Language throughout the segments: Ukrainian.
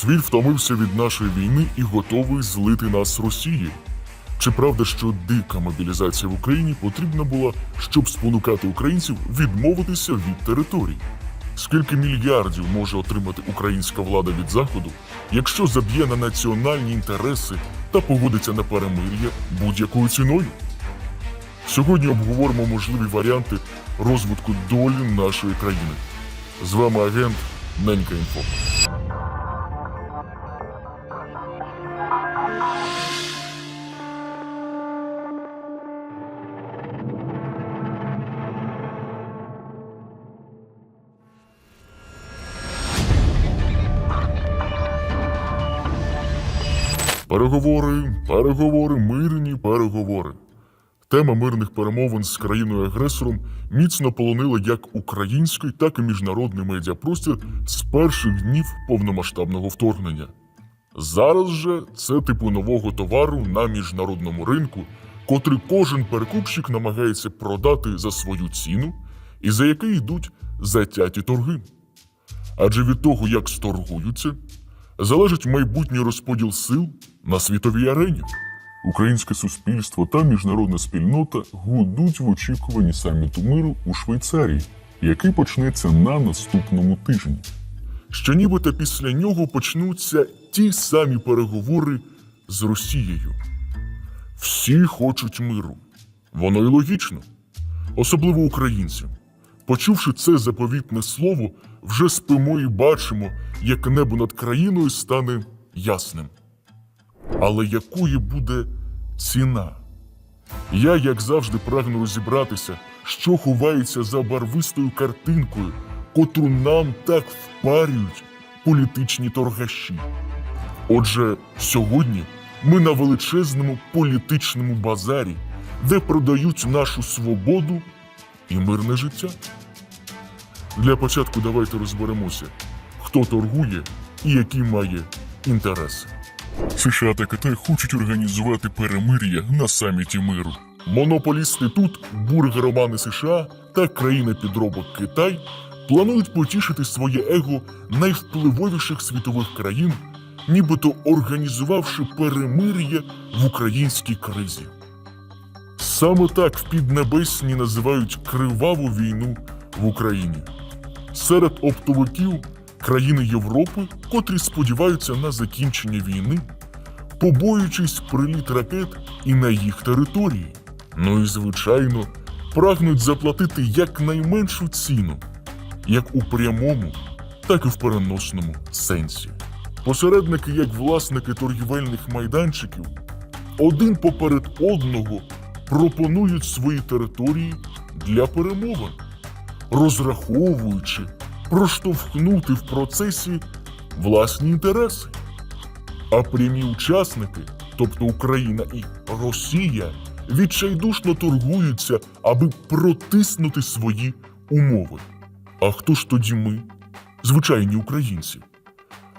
Світ втомився від нашої війни і готовий злити нас Росії. Чи правда, що дика мобілізація в Україні потрібна була, щоб спонукати українців відмовитися від територій? Скільки мільярдів може отримати українська влада від заходу, якщо заб'є на національні інтереси та погодиться на перемир'я будь-якою ціною? Сьогодні обговоримо можливі варіанти розвитку долі нашої країни. З вами агент Ненька Інфо. Переговори, переговори, мирні переговори. Тема мирних перемовин з країною-агресором міцно полонила як український, так і міжнародний медіапростір з перших днів повномасштабного вторгнення. Зараз же це типу нового товару на міжнародному ринку, котрий кожен перекупщик намагається продати за свою ціну і за який йдуть затяті торги. Адже від того, як сторгуються, залежить майбутній розподіл сил на світовій арені. Українське суспільство та міжнародна спільнота гудуть в очікуванні саміту миру у Швейцарії, який почнеться на наступному тижні. Що нібито після нього почнуться ті самі переговори з Росією. Всі хочуть миру. Воно й логічно, особливо українці. Почувши це заповітне слово, вже спимо і бачимо, як небо над країною стане ясним. Але якою буде ціна? Я, як завжди, прагну розібратися, що ховається за барвистою картинкою, котру нам так впарюють політичні торгаші. Отже, сьогодні ми на величезному політичному базарі, де продають нашу свободу і мирне життя. Для початку давайте розберемося, хто торгує і які має інтереси. США та Китай хочуть організувати перемир'я на саміті миру. Монополісти тут, бургеромани США та країна підробок Китай планують потішити своє его найвпливовіших світових країн, нібито організувавши перемир'я в українській кризі. Саме так в Піднебесні називають криваву війну в Україні. Серед оптовиків країни Європи, котрі сподіваються на закінчення війни, побоюючись приліт ракет і на їх території. Ну і звичайно, прагнуть заплатити якнайменшу ціну, як у прямому, так і в переносному сенсі. Посередники, як власники торгівельних майданчиків, один поперед одного пропонують свої території для перемовин, розраховуючи проштовхнути в процесі власні інтереси. А прямі учасники, тобто Україна і Росія, відчайдушно торгуються, аби протиснути свої умови. А хто ж тоді ми, звичайні українці?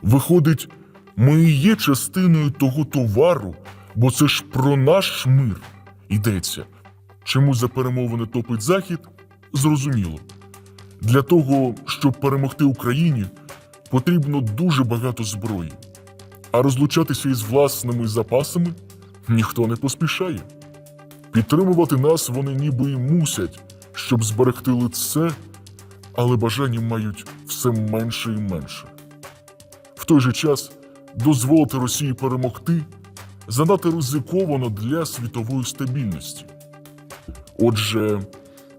Виходить, ми і є частиною того товару, бо це ж про наш мир йдеться. Чому за перемовини топить Захід? Зрозуміло. Для того, щоб перемогти Україні, потрібно дуже багато зброї. А розлучатися із власними запасами ніхто не поспішає. Підтримувати нас вони ніби і мусять, щоб зберегти лице, але бажання мають все менше і менше. В той же час дозволити Росії перемогти занадто ризиковано для світової стабільності. Отже,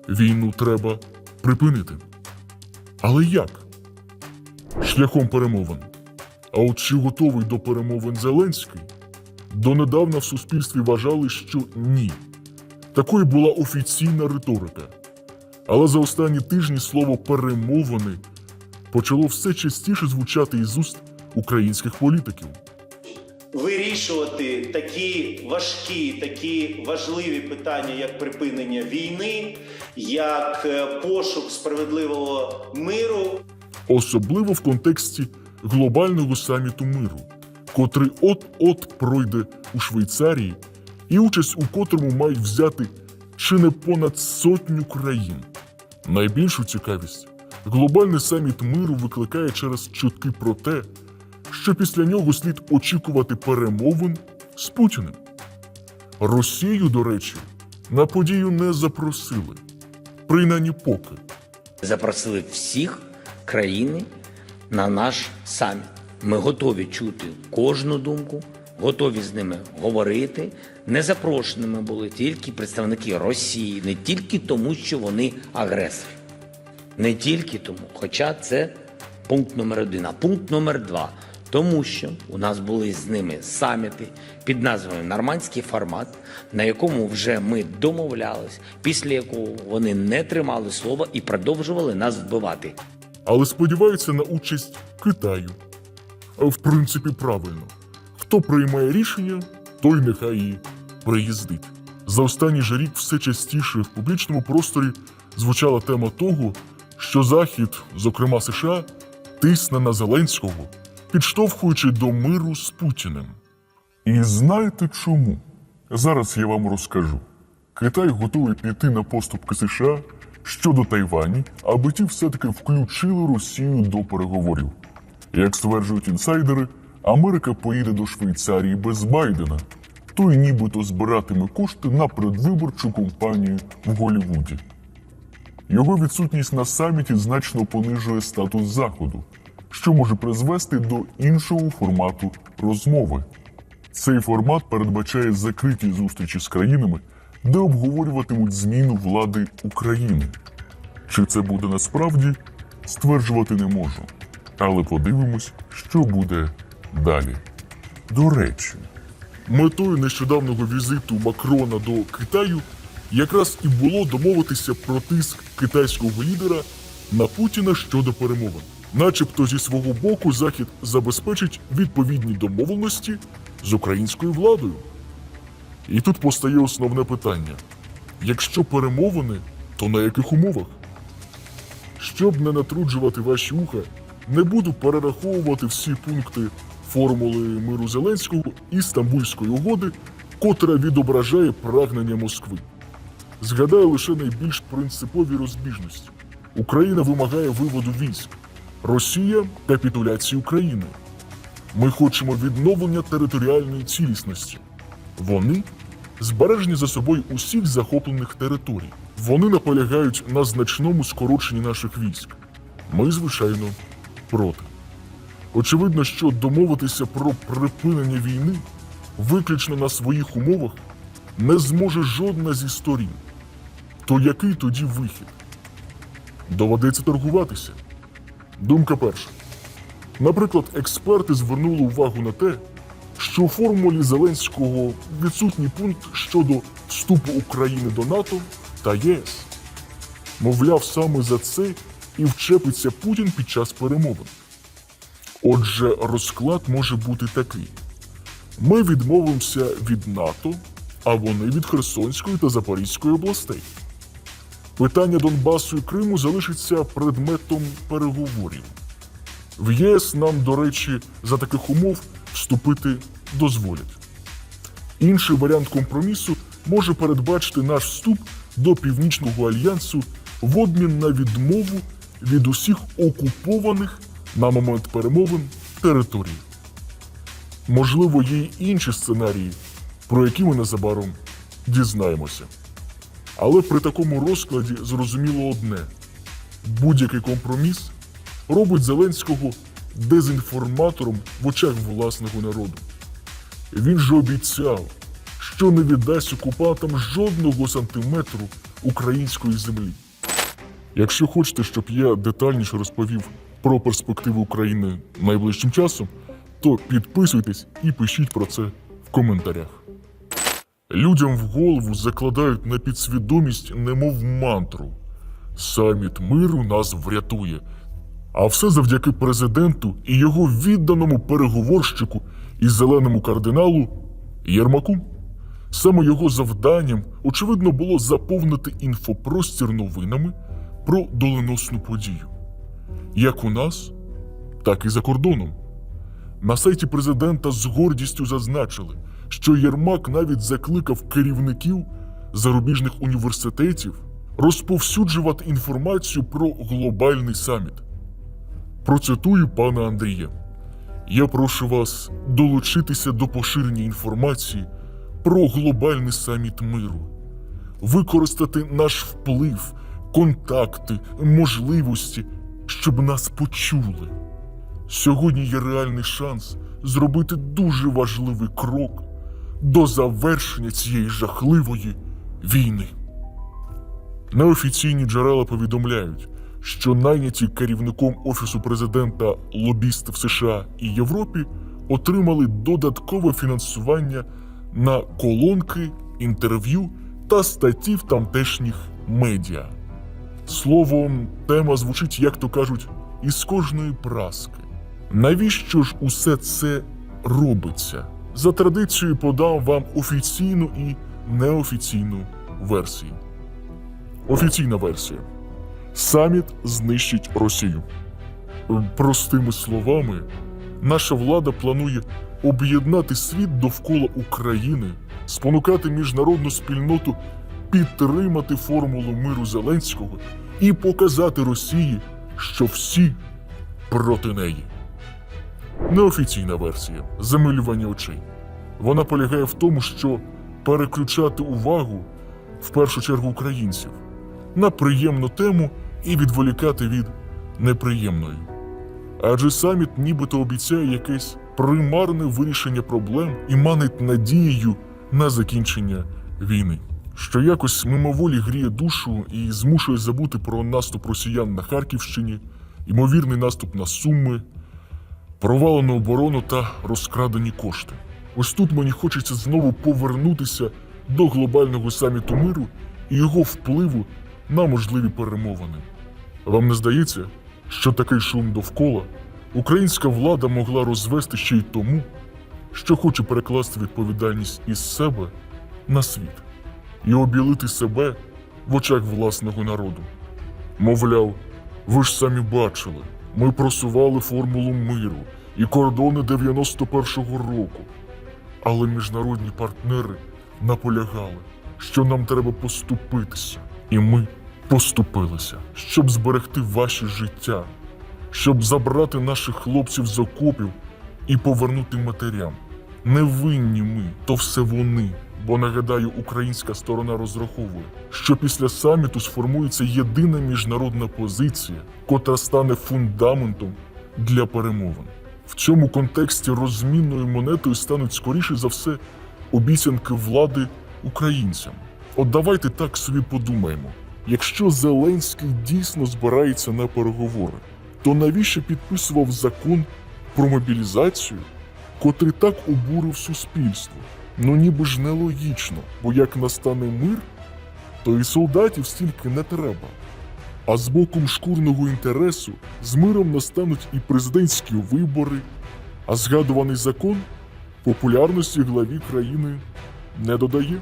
війну треба припинити. Але як? Шляхом перемовин. А от чи готовий до перемовин Зеленський? Донедавна в суспільстві вважали, що ні. Такою була офіційна риторика. Але за останні тижні слово перемовини почало все частіше звучати із уст українських політиків. Вирішувати такі важкі, такі важливі питання, як припинення війни, як е, пошук справедливого миру, особливо в контексті глобального саміту миру, котрий от-от пройде у Швейцарії, і участь у котрому мають взяти чи не понад сотню країн. Найбільшу цікавість глобальний саміт миру викликає через чутки про те, що після нього слід очікувати перемовин з Путіним. Росію, до речі, на подію не запросили, принаймні поки. запросили всіх країн на наш саміт. Ми готові чути кожну думку, готові з ними говорити. Незапрошеними були тільки представники Росії, не тільки тому, що вони агресори. Не тільки тому, хоча це пункт номер один, а пункт номер два. Тому що у нас були з ними саміти під назвою Нормандський формат, на якому вже ми домовлялись, після якого вони не тримали слова і продовжували нас вбивати. але сподіваються на участь Китаю. А В принципі, правильно. Хто приймає рішення, той нехай і приїздить. За останній же рік все частіше в публічному просторі звучала тема того, що Захід, зокрема США, тисне на Зеленського, підштовхуючи до миру з Путіним. І знаєте чому? Зараз я вам розкажу. Китай готовий піти на поступки США щодо Тайвані, аби ті все-таки включили Росію до переговорів. Як стверджують інсайдери, Америка поїде до Швейцарії без Байдена. Той нібито збиратиме кошти на предвиборчу кампанію в Голлівуді. Його відсутність на саміті значно понижує статус Заходу, що може призвести до іншого формату розмови. Цей формат передбачає закриті зустрічі з країнами, де обговорюватимуть зміну влади України. Чи це буде насправді, стверджувати не можу. Але подивимось, що буде далі. До речі, метою нещодавнього візиту Макрона до Китаю якраз і було домовитися про тиск китайського лідера на Путіна щодо перемовин. Начебто зі свого боку Захід забезпечить відповідні домовленості з українською владою. І тут постає основне питання: якщо перемовини, то на яких умовах? Щоб не натруджувати ваші уха, не буду перераховувати всі пункти формули миру Зеленського і Стамбульської угоди, котра відображає прагнення Москви. Згадаю лише найбільш принципові розбіжності. Україна вимагає виводу військ, Росія капітуляції України. Ми хочемо відновлення територіальної цілісності. Вони збережені за собою усіх захоплених територій. Вони наполягають на значному скороченні наших військ. Ми, звичайно, проти. Очевидно, що домовитися про припинення війни виключно на своїх умовах не зможе жодна зі сторін. То який тоді вихід? Доведеться торгуватися. Думка перша. Наприклад, експерти звернули увагу на те, що у формулі Зеленського відсутній пункт щодо вступу України до НАТО та ЄС. Мовляв, саме за це і вчепиться Путін під час перемовин. Отже, розклад може бути такий: ми відмовимося від НАТО, а вони від Херсонської та Запорізької областей. Питання Донбасу і Криму залишиться предметом переговорів. В ЄС нам, до речі, за таких умов вступити дозволять. Інший варіант компромісу може передбачити наш вступ до Північного альянсу в обмін на відмову від усіх окупованих на момент перемовин територій. Можливо, є й інші сценарії, про які ми незабаром дізнаємося. Але при такому розкладі зрозуміло одне: будь-який компроміс робить Зеленського дезінформатором в очах власного народу. Він же обіцяв, що не віддасть окупантам жодного сантиметру української землі. Якщо хочете, щоб я детальніше розповів про перспективи України найближчим часом, то підписуйтесь і пишіть про це в коментарях. Людям в голову закладають на підсвідомість немов мантру. Саміт миру нас врятує. А все завдяки президенту і його відданому переговорщику і зеленому кардиналу Єрмаку. Саме його завданням, очевидно, було заповнити інфопростір новинами про доленосну подію. Як у нас, так і за кордоном. На сайті президента з гордістю зазначили, що Єрмак навіть закликав керівників зарубіжних університетів розповсюджувати інформацію про глобальний саміт. Процитую пана Андрія. Я прошу вас долучитися до поширення інформації про глобальний саміт миру, використати наш вплив, контакти, можливості, щоб нас почули. Сьогодні є реальний шанс зробити дуже важливий крок до завершення цієї жахливої війни. Неофіційні джерела повідомляють, що найняті керівником Офісу президента лобісти в США і Європі отримали додаткове фінансування на колонки, інтерв'ю та статті в тамтешніх медіа. Словом, тема звучить, як то кажуть, із кожної праски. Навіщо ж усе це робиться? За традицією подам вам офіційну і неофіційну версії. Офіційна версія. Саміт знищить Росію. Простими словами, наша влада планує об'єднати світ довкола України, спонукати міжнародну спільноту підтримати формулу миру Зеленського і показати Росії, що всі проти неї. Неофіційна версія замилювання очей. Вона полягає в тому, що переключати увагу в першу чергу українців на приємну тему і відволікати від неприємної. Адже саміт нібито обіцяє якесь примарне вирішення проблем і манить надією на закінчення війни, що якось мимоволі гріє душу і змушує забути про наступ росіян на Харківщині, ймовірний наступ на Суми, провалену оборону та розкрадені кошти. Ось тут мені хочеться знову повернутися до глобального саміту миру і його впливу на можливі перемовини. Вам не здається, що такий шум довкола українська влада могла розвести ще й тому, що хоче перекласти відповідальність із себе на світ і обілити себе в очах власного народу? Мовляв, ви ж самі бачили, ми просували формулу миру і кордони 91-го року. Але міжнародні партнери наполягали, що нам треба поступитися. І ми поступилися, щоб зберегти ваші життя, щоб забрати наших хлопців з окопів і повернути матерям. Не винні ми, то все вони. Бо нагадаю, українська сторона розраховує, що після саміту сформується єдина міжнародна позиція, котра стане фундаментом для перемовин. В цьому контексті розмінною монетою стануть скоріше за все обіцянки влади українцям. От давайте так собі подумаємо: якщо Зеленський дійсно збирається на переговори, то навіщо підписував закон про мобілізацію, котрий так обурив суспільство? Ну ніби ж нелогічно, бо як настане мир, то і солдатів стільки не треба. А з боком шкурного інтересу з миром настануть і президентські вибори, а згадуваний закон популярності главі країни не додає.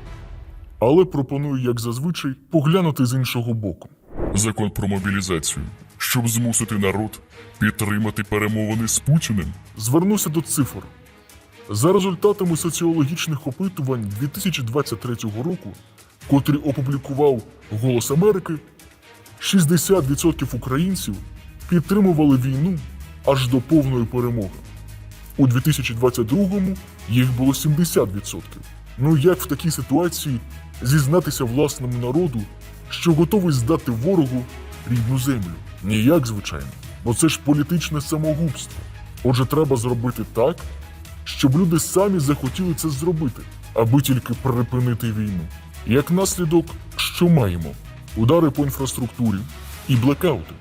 Але пропоную, як зазвичай, поглянути з іншого боку. Закон про мобілізацію, щоб змусити народ підтримати перемовини з Путіним. Звернуся до цифр. За результатами соціологічних опитувань 2023 року, котрі опублікував Голос Америки, 60% українців підтримували війну аж до повної перемоги. У 2022-му їх було 70%. Ну як в такій ситуації зізнатися власному народу, що готовий здати ворогу рідну землю? Ніяк, звичайно, бо це ж політичне самогубство. Отже, треба зробити так, щоб люди самі захотіли це зробити, аби тільки припинити війну. Як наслідок, що маємо? Удари по інфраструктурі і блекаути.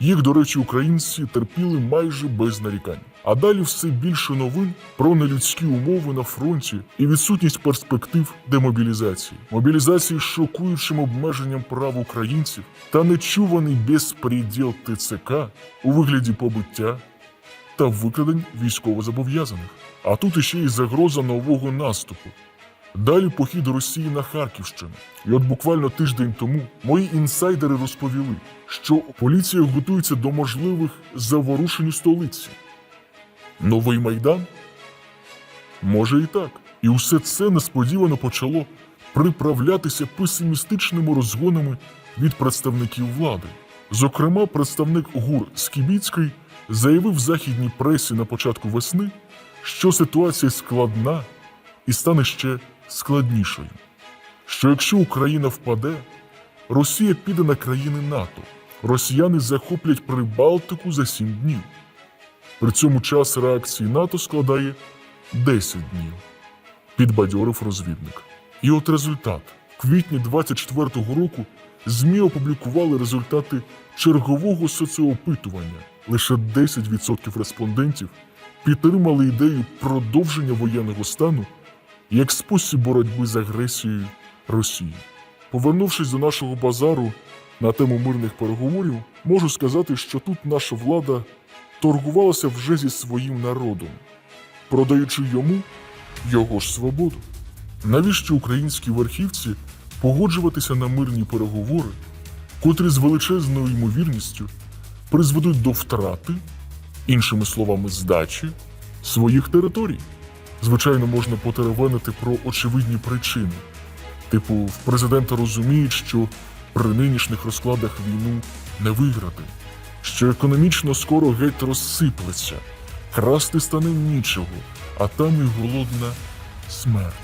Їх, до речі, українці терпіли майже без нарікань. А далі все більше новин про нелюдські умови на фронті і відсутність перспектив демобілізації, мобілізації з шокуючим обмеженням прав українців та нечуваний безпреділ ТЦК у вигляді побиття та викрадень військовозобов'язаних. А тут іще й загроза нового наступу. Далі похід Росії на Харківщину. І от буквально тиждень тому мої інсайдери розповіли, що поліція готується до можливих заворушень у столиці. Новий майдан? Може і так. І усе це несподівано почало приправлятися песимістичними розгонами від представників влади. Зокрема, представник ГУР Скібіцький заявив західній пресі на початку весни, що ситуація складна і стане ще складнішою. Що якщо Україна впаде, Росія піде на країни НАТО, росіяни захоплять Прибалтику за сім днів. При цьому час реакції НАТО складає 10 днів, підбадьорив розвідник. І от результат. В квітні 24-го року ЗМІ опублікували результати чергового соціоопитування. Лише 10% респондентів підтримали ідею продовження воєнного стану як спосіб боротьби з агресією Росії. Повернувшись до нашого базару на тему мирних переговорів, можу сказати, що тут наша влада торгувалася вже зі своїм народом, продаючи йому його ж свободу. Навіщо українській верхівці погоджуватися на мирні переговори, котрі з величезною ймовірністю призведуть до втрати, іншими словами, здачі своїх територій? Звичайно, можна потеревенити про очевидні причини. Типу, в президента розуміють, що при нинішніх розкладах війну не виграти, що економічно скоро геть розсиплеться, красти стане нічого, а там і голодна смерть.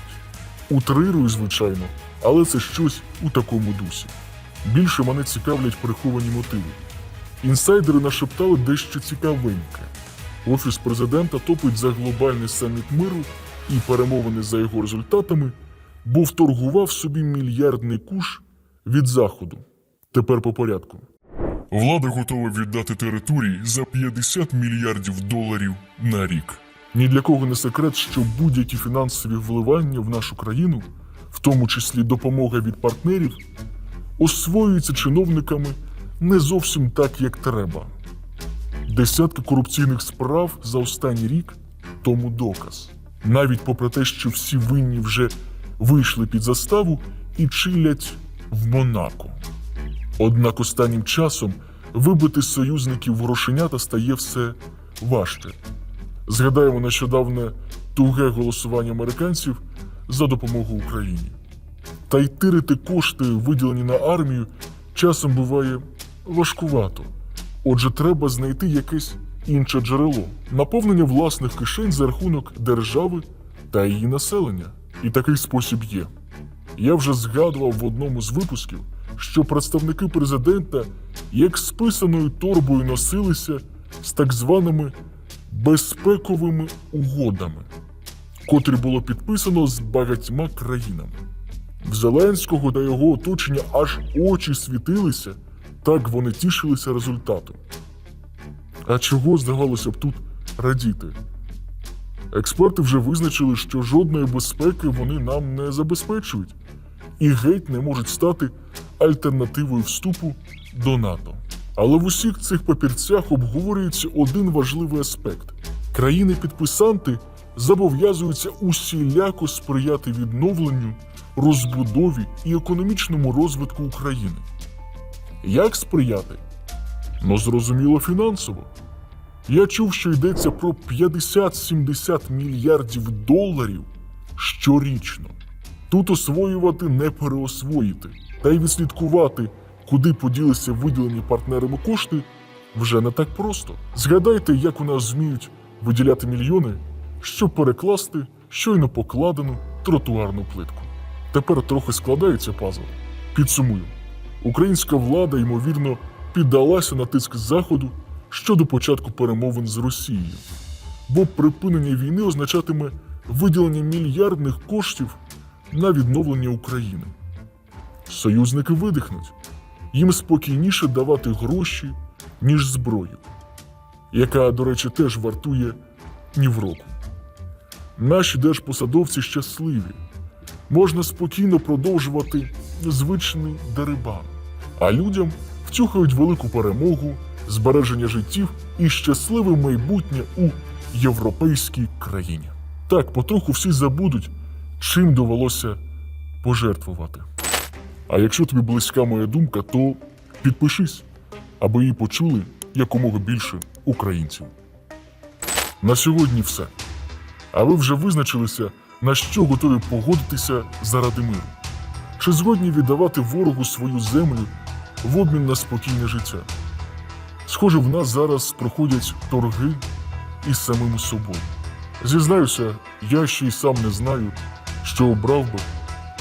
Утрирую, звичайно, але це щось у такому дусі. Більше мене цікавлять приховані мотиви. Інсайдери нашептали дещо цікавеньке. Офіс президента топить за глобальний саміт миру і перемовини за його результатами, бо вторгував собі мільярдний куш від заходу. Тепер по порядку. Влада готова віддати території за 50 мільярдів доларів на рік. Ні для кого не секрет, що будь-які фінансові вливання в нашу країну, в тому числі допомога від партнерів, освоюються чиновниками не зовсім так, як треба. Десятки корупційних справ за останній рік тому доказ. Навіть попри те, що всі винні вже вийшли під заставу і чилять в Монако. Однак останнім часом вибити союзників в грошенята стає все важче. Згадаємо нещодавне туге голосування американців за допомогу Україні. Та й тирити кошти, виділені на армію, часом буває важкувато. Отже, треба знайти якесь інше джерело наповнення власних кишень за рахунок держави та її населення. І такий спосіб є. Я вже згадував в одному з випусків, що представники президента як з писаною торбою носилися з так званими безпековими угодами, котрі було підписано з багатьма країнами. В Зеленського та його оточення аж очі світилися, так вони тішилися результатом. А чого здавалося б тут радіти? Експерти вже визначили, що жодної безпеки вони нам не забезпечують і геть не можуть стати альтернативою вступу до НАТО. Але в усіх цих папірцях обговорюється один важливий аспект: країни-підписанти зобов'язуються усіляко сприяти відновленню, розбудові і економічному розвитку України. Як сприяти? Ну, зрозуміло, фінансово. Я чув, що йдеться про 50-70 мільярдів доларів щорічно. Тут освоювати не переосвоїти, та й відслідкувати, куди поділися виділені партнерами кошти, вже не так просто. Згадайте, як у нас вміють виділяти мільйони, щоб перекласти щойно покладену тротуарну плитку. Тепер трохи складається пазл. Підсумую: українська влада, ймовірно, піддалася на тиск Заходу щодо початку перемовин з Росією, бо припинення війни означатиме виділення мільярдних коштів на відновлення України. Союзники видихнуть, їм спокійніше давати гроші, ніж зброю, яка, до речі, теж вартує ні в року. Наші держпосадовці щасливі. Можна спокійно продовжувати звичний дерибан, а людям втюхають велику перемогу, збереження життів і щасливе майбутнє у європейській країні. Так, потроху всі забудуть, чим довелося пожертвувати. А якщо тобі близька моя думка, то підпишись, аби її почули якомога більше українців. На сьогодні все. А ви вже визначилися, на що готові погодитися заради миру? Чи згодні віддавати ворогу свою землю в обмін на спокійне життя? Схоже, в нас зараз проходять торги із самим собою. Зізнаюся, я ще й сам не знаю, що обрав би,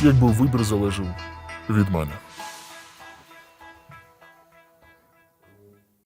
якби вибір залежав від мене.